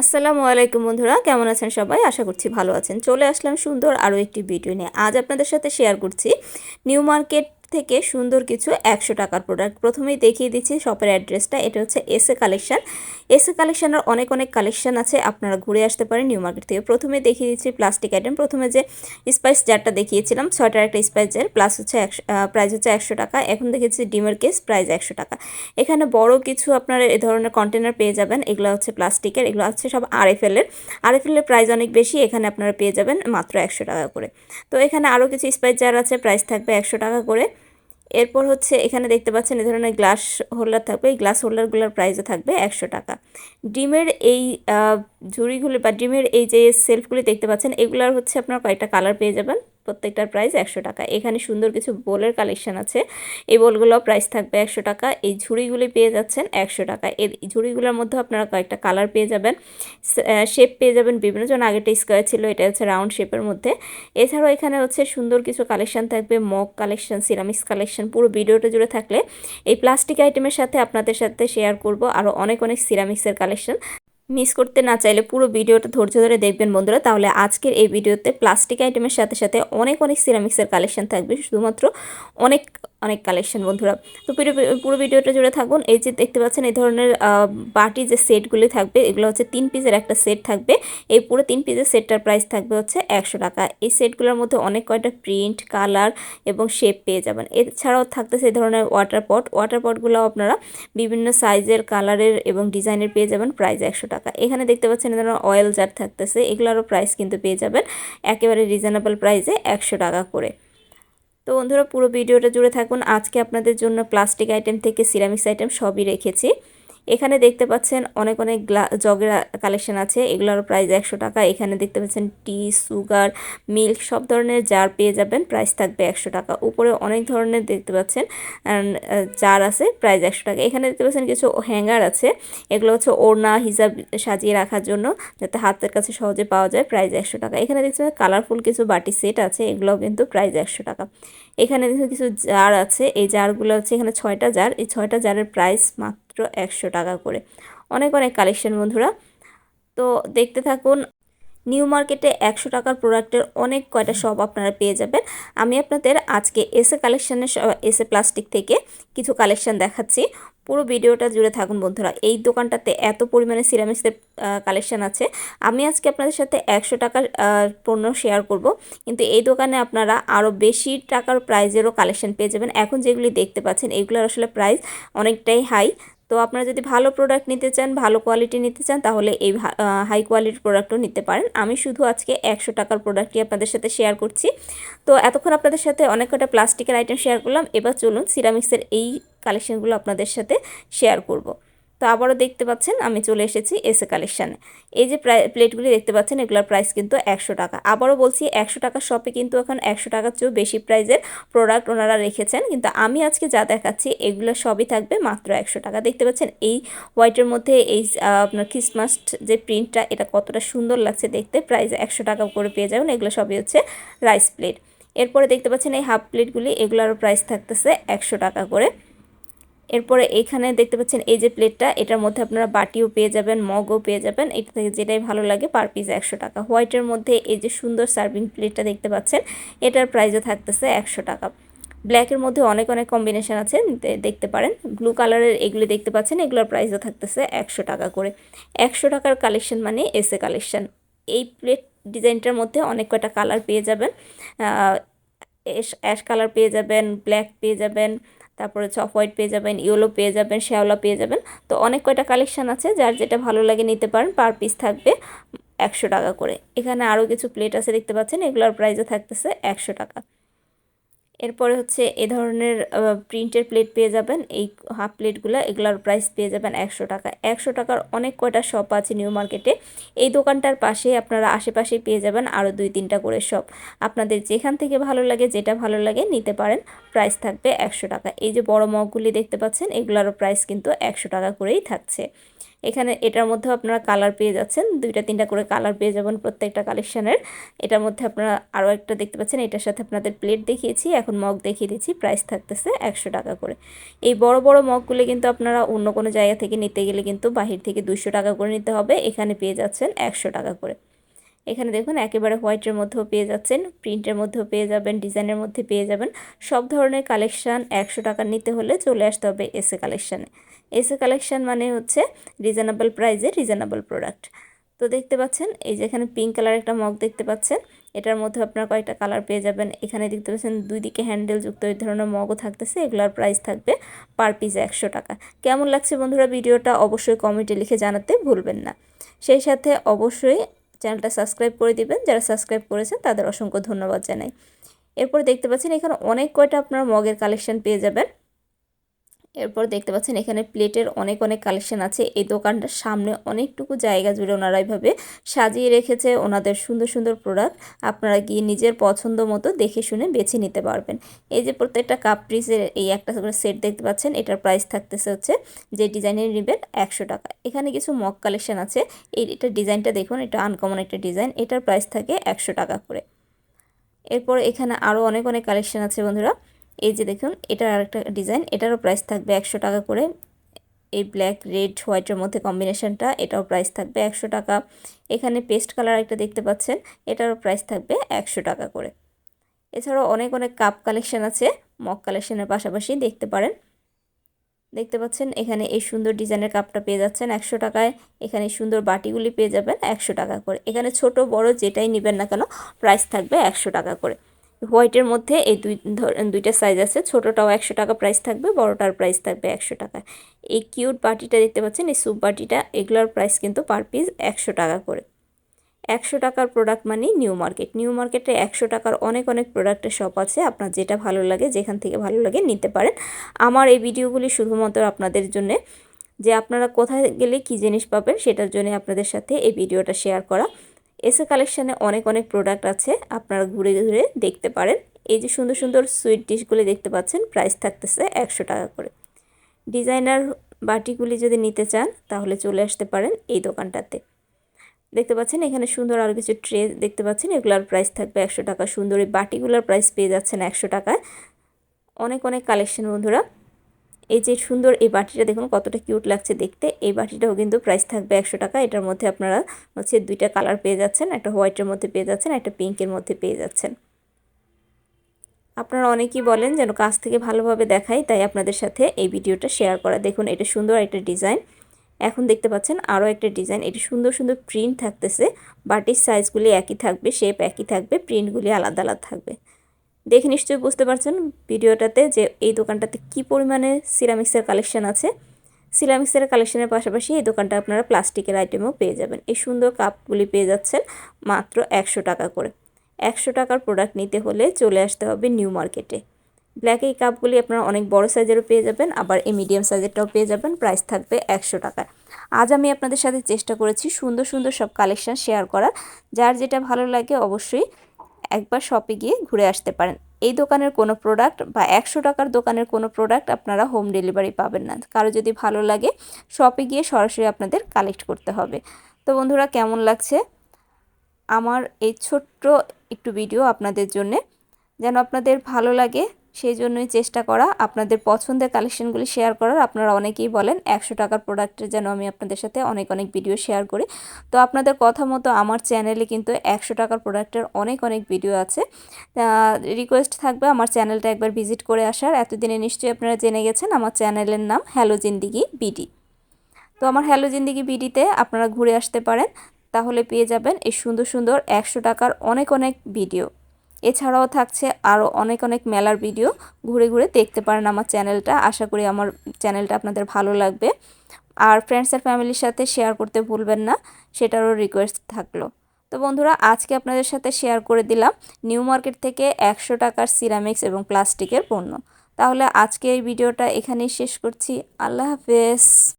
আসসালামু আলাইকুম বন্ধুরা, কেমন আছেন সবাই? আশা করছি ভালো আছেন। চলে আসলাম সুন্দর আরও একটি ভিডিও নিয়ে। আজ আপনাদের সাথে শেয়ার করছি নিউ মার্কেট থেকে সুন্দর কিছু একশো টাকার প্রোডাক্ট প্রথমেই দেখিয়ে দিচ্ছি শপের অ্যাড্রেসটা এটা হচ্ছে এসএ কালেকশন এসএ কালেকশানের অনেক অনেক কালেকশন আছে, আপনারা ঘুরে আসতে পারেন নিউ মার্কেট থেকে। প্রথমে দেখিয়ে দিচ্ছি প্লাস্টিক আইটেম প্রথমে যে স্পাইস জারটা দেখিয়েছিলাম, ছয়টার একটা স্পাইস জার প্লাস হচ্ছে একশো প্রাইস হচ্ছে একশো টাকা। এখন দেখেছি ডিমের কেস প্রাইস একশো টাকা। এখানে বড় কিছু আপনারা এ ধরনের কন্টেনার পেয়ে যাবেন, এগুলো হচ্ছে প্লাস্টিকের এগুলো হচ্ছে সব আরএফএলের আরএফএলের প্রাইস অনেক বেশি, এখানে আপনারা পেয়ে যাবেন মাত্র একশো টাকা করে। তো এখানে আরও কিছু স্পাইস জার আছে প্রাইস থাকবে একশো টাকা করে। এরপর হচ্ছে এখানে দেখতে পাচ্ছেন এই ধরনের গ্লাস হোল্ডার থাকবে। এই গ্লাস হোল্ডারগুলোর প্রাইসও থাকবে একশো টাকা। ডিমের এই ঝুড়িগুলি বা ডিমের এই যে সেলফগুলি দেখতে পাচ্ছেন, এগুলার হচ্ছে আপনার কয়েকটা কালার পেয়ে যাবেন। প্রত্যেকটার প্রাইস একশো টাকা। এখানে সুন্দর কিছু বোলের কালেকশন আছে। এই বোলগুলো প্রাইস থাকবে একশো টাকা। এই ঝুড়িগুলি পেয়ে যাচ্ছেন একশো টাকা। এই ঝুড়িগুলোর মধ্যে আপনারা কয়েকটা কালার পেয়ে যাবেন। শেপ পেয়ে যাবেন বিভিন্ন জন। আগেটা স্কোয়ার ছিল, এটা হচ্ছে রাউন্ড শেপের মধ্যে। এছাড়াও এখানে হচ্ছে সুন্দর কিছু কালেকশন থাকবে মগ কালেকশন সিরামিক্স কালেকশন পুরো ভিডিওটা জুড়ে থাকলে এই প্লাস্টিক আইটেমের সাথে আপনাদের সাথে শেয়ার করব। আরও অনেক অনেক সিরামিক্সের কালেকশন মিস করতে না চাইলে পুরো ভিডিওটা ধৈর্য ধরে দেখবেন বন্ধুরা। তাহলে আজকের এই ভিডিওতে প্লাস্টিক আইটেমের সাথে সাথে অনেক অনেক সিরামিক্সের কালেকশন থাকবে। শুধুমাত্র অনেক অনেক কালেকশন বন্ধুরা। তো পুরো ভিডিওটা জুড়ে থাকুন। এই যে দেখতে পাচ্ছেন, এই ধরনের বাটি যে সেটগুলি থাকবে, এগুলো হচ্ছে তিন পিসের একটা সেট থাকবে। এই পুরো তিন পিসের সেটটার প্রাইস থাকবে হচ্ছে একশো টাকা। এই সেটগুলোর মধ্যে অনেক কয়টা প্রিন্ট কালার এবং শেপ পেয়ে যাবেন। এছাড়াও থাকতেছে এই ধরনের ওয়াটার পট ওয়াটার পটগুলো আপনারা বিভিন্ন সাইজের কালারের এবং ডিজাইনের পেয়ে যাবেন। প্রাইস একশো টাকা। এখানে দেখতে পাচ্ছেন ধরনের অয়েল জার থাকতেছে। এগুলোরও প্রাইস কিন্তু পেয়ে যাবেন একেবারে রিজনেবল প্রাইসে একশো টাকা করে। তো বন্ধুরা, পুরো ভিডিওটা জুড়ে থাকুন। আজকে আপনাদের জন্য প্লাস্টিক আইটেম থেকে সিরামিক্স আইটেম সবই রেখেছি। এখানে দেখতে পাচ্ছেন অনেক অনেক জগের কালেকশন আছে। এগুলোর প্রাইস একশো টাকা। এখানে দেখতে পাচ্ছেন টি সুগার মিল্ক সব ধরনের জার পেয়ে যাবেন। প্রাইস থাকবে একশো টাকা। উপরে অনেক ধরনের দেখতে পাচ্ছেন জার আছে। প্রাইস একশো টাকা। এখানে দেখতে পাচ্ছেন কিছু হ্যাঙ্গার আছে। এগুলো হচ্ছে ওড়না হিসাব সাজিয়ে রাখার জন্য, যাতে হাতের কাছে সহজে পাওয়া যায়। প্রাইস একশো টাকা। এখানে দেখতে পাচ্ছেন কালারফুল কিছু বাটি সেট আছে। এগুলোও কিন্তু প্রাইস একশো টাকা। এখানে দেখতে কিছু জার আছে। এই জারগুলো হচ্ছে এখানে ছয়টা জার এই ছয়টা জারের প্রাইস মাত্র মাত্র একশো টাকা করে। অনেক অনেক কালেকশন বন্ধুরা। তো দেখতে থাকুন, নিউ মার্কেটে একশো টাকার প্রোডাক্টের অনেক কয়টা শপ আপনারা পেয়ে যাবেন। আমি আপনাদের আজকে এসে কালেকশানের এসে প্লাস্টিক থেকে কিছু কালেকশান দেখাচ্ছি। পুরো ভিডিওটা জুড়ে থাকুন বন্ধুরা। এই দোকানটাতে এত পরিমাণে সিরামিক্সের কালেকশান আছে। আমি আজকে আপনাদের সাথে একশো টাকার পণ্য শেয়ার করব। কিন্তু এই দোকানে আপনারা আরও বেশি টাকার প্রাইজেরও কালেকশান পেয়ে যাবেন। এখন যেগুলি দেখতে পাচ্ছেন এইগুলোর আসলে প্রাইস অনেকটাই হাই তো আপনারা যদি ভালো প্রোডাক্ট নিতে চান, ভালো কোয়ালিটি নিতে চান, তাহলে এই হাই কোয়ালিটির প্রোডাক্টও নিতে পারেন। আমি শুধু আজকে একশো টাকার প্রোডাক্টটি আপনাদের সাথে শেয়ার করছি। তো এতক্ষণ আপনাদের সাথে অনেক কটা প্লাস্টিকের আইটেম শেয়ার করলাম। এবার চলুন সিরামিক্সের এই কালেকশানগুলো আপনাদের সাথে শেয়ার করব। তো আবারও দেখতে পাচ্ছেন আমি চলে এসেছি এসে কালেকশানে এই যে প্লেটগুলি দেখতে পাচ্ছেন, এগুলোর প্রাইস কিন্তু একশো টাকা। আবারও বলছি, একশো টাকার শপে কিন্তু এখন একশো টাকার চেয়েও বেশি প্রাইজের প্রোডাক্ট ওনারা রেখেছেন। কিন্তু আমি আজকে যা দেখাচ্ছি, এগুলো সবই থাকবে মাত্র একশো টাকা। দেখতে পাচ্ছেন এই হোয়াইটের মধ্যে এই আপনার খ্রিসমাস যে প্রিন্টটা এটা কতটা সুন্দর লাগছে দেখতে। প্রাইস একশো টাকা করে পেয়ে যাবেন, এগুলো সবই হচ্ছে রাইস প্লেট এরপরে দেখতে পাচ্ছেন এই হাফ প্লেটগুলি এগুলোরও প্রাইস থাকতেছে একশো টাকা করে। এরপরে এখানে দেখতে পাচ্ছেন, এই যে প্লেটটা, এটার মধ্যে আপনারা বাটিও পেয়ে যাবেন, মগও পেয়ে যাবেন। এটা থেকে যেটাই ভালো লাগে, পার পিস একশো টাকা। হোয়াইটের মধ্যে এই যে সুন্দর সার্ভিং প্লেটটা দেখতে পাচ্ছেন, এটার প্রাইসও থাকতেছে একশো টাকা। ব্ল্যাকের মধ্যে অনেক অনেক কম্বিনেশান আছে দেখতে পারেন। ব্লু কালারের এগুলি দেখতে পাচ্ছেন, এগুলোর প্রাইসও থাকতেছে একশো টাকা করে। একশো টাকার কালেকশন মানে এসে কালেকশন। এই প্লেট ডিজাইনটার মধ্যে অনেক কয়টা কালার পেয়ে যাবেন। অ্যাশ কালার পেয়ে যাবেন, ব্ল্যাক পেয়ে যাবেন তারপরে হচ্ছে অফ হোয়াইট পেয়ে যাবেন, ইয়েলো পেয়ে যাবেন, শ্যাওলা পেয়ে যাবেন। তো অনেক কয়টা কালেকশান আছে, যার যেটা ভালো লাগে নিতে পারেন, পার পিস থাকবে একশো টাকা করে। এখানে আরও কিছু প্লেট আছে, দেখতে পাচ্ছেন, এগুলোর প্রাইসও থাকতেছে একশো টাকা। এরপরে হচ্ছে এ ধরনের প্রিন্টের প্লেট পেয়ে যাবেন। এই হাফ প্লেটগুলো এগুলোর প্রাইস পেয়ে যাবেন একশো টাকা। একশো টাকার অনেক কয়টা শপ আছে নিউ মার্কেটে এই দোকানটার পাশে আপনারা আশেপাশে পেয়ে যাবেন আরও দুই তিনটা করে শপ আপনাদের যেখান থেকে ভালো লাগে, যেটা ভালো লাগে, নিতে পারেন। প্রাইস থাকবে একশো টাকা। এই যে বড় মগগুলি দেখতে পাচ্ছেন, এগুলোরও প্রাইস কিন্তু একশো টাকা করেই থাকছে। এখানে এটার মধ্যে আপনারা কালার পেয়ে যাচ্ছেন। দুইটা, তিনটা করে কালার পেয়ে যাবেন প্রত্যেকটা কালেকশানের এটার মধ্যে আপনারা আরও একটা দেখতে পাচ্ছেন, এটার সাথে আপনাদের প্লেট দেখিয়েছি, এখন মগ দেখিয়ে দিচ্ছি প্রাইস থাকতেছে একশো টাকা করে। এই বড় বড় মগগুলো কিন্তু আপনারা অন্য কোনো জায়গা থেকে নিতে গেলে কিন্তু বাহির থেকে দুশো টাকা করে নিতে হবে, এখানে পেয়ে যাচ্ছেন একশো টাকা করে। এখানে দেখুন একেবারে হোয়াইটের মধ্যেও পেয়ে যাচ্ছেন, প্রিন্টের মধ্যেও পেয়ে যাবেন, ডিজাইনের মধ্যে পেয়ে যাবেন। সব ধরনের কালেকশান একশো টাকা নিতে হলে চলে আসতে হবে এসে কালেকশানে এসে কালেকশান মানে হচ্ছে রিজনেবল প্রাইজে রিজনেবল প্রোডাক্ট। তো দেখতে পাচ্ছেন, এই যে এখানে পিঙ্ক কালার একটা মগ দেখতে পাচ্ছেন, এটার মধ্যে আপনার কয়েকটা কালার পেয়ে যাবেন। এখানে দেখতে পাচ্ছেন দুই দিকে হ্যান্ডেল যুক্ত ধরনের মগও থাকতেছে, এগুলোর প্রাইস থাকবে পার পিস একশো টাকা। কেমন লাগছে বন্ধুরা ভিডিওটা অবশ্যই কমেন্টে লিখে জানাতে ভুলবেন না। সেই সাথে অবশ্যই চ্যানেলটা সাবস্ক্রাইব করে দিবেন। যারা সাবস্ক্রাইব করেছেন, তাদের অসংখ্য ধন্যবাদ জানাই। এরপর দেখতে পাচ্ছেন, এখানে অনেক কয়টা আপনারা মগের কালেকশন পেয়ে যাবেন। এরপর দেখতে পাচ্ছেন এখানে প্লেটের অনেক অনেক কালেকশন আছে। এই দোকানটার সামনে অনেকটুকু জায়গা জুড়ে ওনারা এইভাবে সাজিয়ে রেখেছে ওনাদের সুন্দর সুন্দর প্রোডাক্ট আপনারা গিয়ে নিজের পছন্দ মতো দেখে শুনে বেছে নিতে পারবেন। এই যে প্রত্যেকটা কাপ পিসের এই একটা করে সেট দেখতে পাচ্ছেন, এটার প্রাইস থাকতেছে হচ্ছে যে ডিজাইনের নেবেন একশো টাকা। এখানে কিছু মগ কালেকশন আছে। এই এটা ডিজাইনটা দেখুন, এটা আনকমন একটা ডিজাইন এটার প্রাইস থাকে একশো টাকা করে। এরপর এখানে আরও অনেক অনেক কালেকশন আছে বন্ধুরা। এই যে দেখুন, এটার আরেকটা ডিজাইন, এটারও প্রাইস থাকবে একশো টাকা করে। এই ব্ল্যাক রেড হোয়াইটের মধ্যে কম্বিনেশনটা এটাও প্রাইস থাকবে একশো টাকা। এখানে পেস্ট কালার একটা দেখতে পাচ্ছেন, এটারও প্রাইস থাকবে একশো টাকা করে। এছাড়াও অনেক অনেক কাপ কালেকশন আছে মক কালেকশনের পাশাপাশি দেখতে পারেন। দেখতে পাচ্ছেন, এখানে এই সুন্দর ডিজাইনের কাপটা পেয়ে যাচ্ছেন একশো টাকায়। এখানে সুন্দর বাটিগুলি পেয়ে যাবেন একশো টাকা করে। এখানে ছোট, বড় যেটাই নেবেন না কেন প্রাইস থাকবে একশো টাকা করে। হোয়াইটের মধ্যে এই দুই দুইটা সাইজ আছে। ছোটোটাও একশো টাকা প্রাইস থাকবে, বড়টার প্রাইস থাকবে একশো টাকা। এই কিউট বাটিটা দেখতে পাচ্ছেন, এই স্যুপ বাটিটা, এগুলোর প্রাইস কিন্তু পার পিস একশো টাকা করে। একশো টাকার প্রোডাক্ট মানে নিউ মার্কেট নিউ মার্কেটে একশো টাকার অনেক অনেক প্রোডাক্টের শপ আছে। আপনার যেটা ভালো লাগে, যেখান থেকে ভালো লাগে নিতে পারেন। আমার এই ভিডিওগুলি শুধুমাত্র আপনাদের জন্য। যে আপনারা কোথায় গেলে কী জিনিস পাবেন, সেটার জন্য আপনাদের সাথে এই ভিডিওটা শেয়ার করা। এসে কালেকশানে অনেক অনেক প্রোডাক্ট আছে, আপনারা ঘুরে ঘুরে দেখতে পারেন। এই যে সুন্দর সুন্দর সুইট ডিশগুলি দেখতে পাচ্ছেন প্রাইস থাকতেছে একশো টাকা করে। ডিজাইনার বাটিগুলি যদি নিতে চান, তাহলে চলে আসতে পারেন এই দোকানটাতে। দেখতে পাচ্ছেন, এখানে সুন্দর আরও কিছু ট্রে দেখতে পাচ্ছেন, এগুলোর প্রাইস থাকবে একশো টাকা। সুন্দর এই বাটিগুলোর প্রাইস পেয়ে যাচ্ছেন একশো টাকায়। অনেক অনেক কালেকশন বন্ধুরা। এই যে সুন্দর এই বাটিটা দেখুন, কতটা কিউট লাগছে দেখতে। এই বাটিটাও কিন্তু প্রাইস থাকবে একশো টাকা। এটার মধ্যে আপনারা হচ্ছে দুইটা কালার পেয়ে যাচ্ছেন, একটা হোয়াইটের মধ্যে পেয়ে যাচ্ছেন, একটা পিঙ্কের মধ্যে পেয়ে যাচ্ছেন। আপনারা অনেকেই বলেন যেন কাছ থেকে ভালোভাবে দেখাই, তাই আপনাদের সাথে এই ভিডিওটা শেয়ার করা। দেখুন, এটা সুন্দর একটা ডিজাইন এখন দেখতে পাচ্ছেন আরও একটা ডিজাইন এটি সুন্দর সুন্দর প্রিন্ট থাকতেছে, বাটির সাইজগুলি একই থাকবে শেপ একই থাকবে প্রিন্টগুলি আলাদা আলাদা থাকবে। দেখে নিশ্চয়ই বুঝতে পারছেন ভিডিওটাতে যে এই দোকানটাতে কি পরিমাণে সিরামিক্সের কালেকশন আছে। সিরামিক্সের কালেকশনের পাশাপাশি এই দোকানটা আপনারা প্লাস্টিকের আইটেমও পেয়ে যাবেন। এই সুন্দর কাপগুলি পেয়ে যাচ্ছেন মাত্র একশো টাকা করে। একশো টাকার প্রোডাক্ট নিতে হলে চলে আসতে হবে নিউ মার্কেটে ব্ল্যাক এই কাপগুলি আপনারা অনেক বড় সাইজেরও পেয়ে যাবেন, আবার এই মিডিয়াম সাইজেরটাও পেয়ে যাবেন প্রাইস থাকবে একশো টাকায়। আজ আমি আপনাদের সাথে চেষ্টা করেছি সুন্দর সুন্দর সব কালেকশন শেয়ার করার। যার যেটা ভালো লাগে অবশ্যই একবার শপে গিয়ে ঘুরে আসতে পারেন। এই দোকানের কোনো প্রোডাক্ট বা একশো টাকার দোকানের কোনো প্রোডাক্ট আপনারা হোম ডেলিভারি পাবেন না। কারও যদি ভালো লাগে শপে গিয়ে সরাসরি আপনাদের কালেক্ট করতে হবে। তো বন্ধুরা, কেমন লাগছে? আমার এই ছোট্ট একটু ভিডিও আপনাদের জন্যে। যেন আপনাদের ভালো লাগে সেই জন্যই চেষ্টা করা। আপনাদের পছন্দের কালেকশনগুলি শেয়ার করার। আপনারা অনেকেই বলেন একশো টাকার প্রোডাক্টের যেন আমি আপনাদের সাথে অনেক অনেক ভিডিও শেয়ার করি। তো আপনাদের কথা মতো আমার চ্যানেলে কিন্তু একশো টাকার প্রোডাক্টের অনেক অনেক ভিডিও আছে। রিকোয়েস্ট থাকবে আমার চ্যানেলটা একবার ভিজিট করে আসার। এতদিনে নিশ্চয়ই আপনারা জেনে গেছেন আমার চ্যানেলের নাম হ্যালো জিন্দিগি বিডি তো আমার হ্যালো জিন্দিগি বিডিতে আপনারা ঘুরে আসতে পারেন। তাহলে পেয়ে যাবেন এই সুন্দর সুন্দর একশো টাকার অনেক অনেক ভিডিও এছাড়াও থাকছে আরও অনেক অনেক মেলার ভিডিও। ঘুরে ঘুরে দেখতে পারেন আমার চ্যানেলটা। আশা করি আমার চ্যানেলটা আপনাদের ভালো লাগবে। আর ফ্রেন্ডস আর ফ্যামিলির সাথে শেয়ার করতে ভুলবেন না, সেটারও রিকোয়েস্ট থাকল। তো বন্ধুরা, আজকে আপনাদের সাথে শেয়ার করে দিলাম নিউ মার্কেট থেকে একশো টাকার সিরামিক্স এবং প্লাস্টিকের পণ্য। তাহলে আজকে এই ভিডিওটা এখানেই শেষ করছি। আল্লাহ হাফেজ।